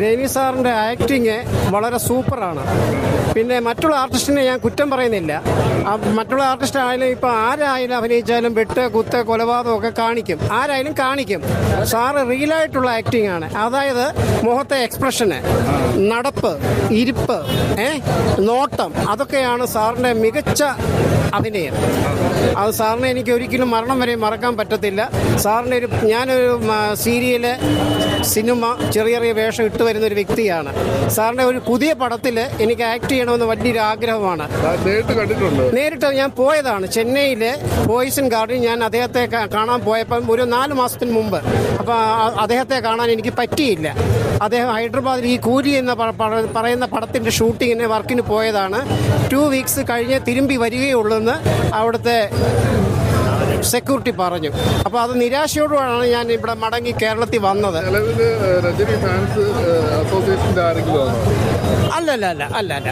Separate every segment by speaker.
Speaker 1: രവി സാറിന്റെ ആക്ടിങ് വളരെ സൂപ്പറാണ്. പിന്നെ മറ്റുള്ള ആർട്ടിസ്റ്റിനെ ഞാൻ കുറ്റം പറയുന്നില്ല. മറ്റുള്ള ആർട്ടിസ്റ്റ് ആയാലും ഇപ്പോൾ ആരായാലും അഭിനയിച്ചാലും വെട്ട് കുത്ത് കൊലപാതകം ഒക്കെ കാണിക്കും. ആരായാലും കാണിക്കും. സാറ് റിയലായിട്ടുള്ള ആക്ടിങ് ആണ്. അതായത് മുഖത്തെ എക്സ്പ്രഷന് നടപ്പ് ഇരിപ്പ് ഏ നോട്ടം അതൊക്കെയാണ് സാറിന്റെ മികച്ച അഭിനയം. അത് സാറിനെ എനിക്ക് ഒരിക്കലും മരണം വരെ മറക്കാൻ പറ്റത്തില്ല. സാറിന്റെ ഒരു ഞാനൊരു സീരിയൽ സിനിമ ചെറിയ ചെറിയ വേഷം ഇട്ട് വരുന്ന ഒരു വ്യക്തിയാണ്. സാറിന്റെ ഒരു പുതിയ പടത്തിൽ എനിക്ക് ആക്ട് ചെയ്യണമെന്ന് വലിയൊരു ആഗ്രഹമാണ്.
Speaker 2: നേരിട്ട്
Speaker 1: ഞാൻ പോയതാണ്. ചെന്നൈയിലെ പോയിസൺ ഗാർഡിൽ ഞാൻ അദ്ദേഹത്തെ കാണാൻ പോയപ്പം ഒരു നാല് മാസത്തിന് മുമ്പ്. അപ്പോൾ അദ്ദേഹത്തെ കാണാൻ എനിക്ക് പറ്റിയില്ല. അദ്ദേഹം ഹൈദരാബാദിൽ ഈ കൂലി എന്ന പറയുന്ന പടത്തിന്റെ ഷൂട്ടിങ്ങിന് വർക്കിന് പോയതാണ്. ടു വീക്സ് കഴിഞ്ഞ് തിരുമ്പി വരികയുള്ളൂ അവിടുത്തെ സെക്യൂരിറ്റി പറഞ്ഞു. അപ്പോൾ അത് നിരാശയോടുമാണ് ഞാൻ ഇവിടെ മടങ്ങി കേരളത്തിൽ വന്നത്. അല്ലല്ല. അല്ല അല്ല അല്ല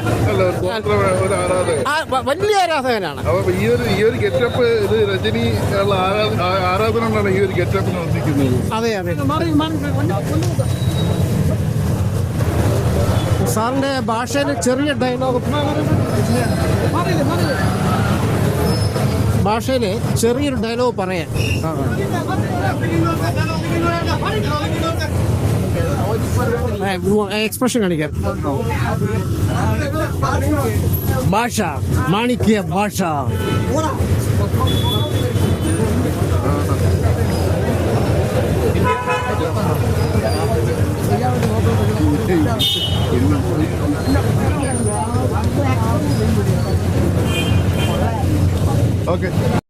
Speaker 1: വലിയ ആരാധകനാണ്. അതെ അതെ. സാറിന്റെ ഭാഷയിൽ ചെറിയ ഡയലോഗ് ഭാഷയിൽ ചെറിയൊരു ഡയലോഗ് പറയാൻ എക്സ്പ്രഷൻ കാണിക്കാം ഭാഷ മാണിക്യ ഭാഷ
Speaker 2: ఓకే.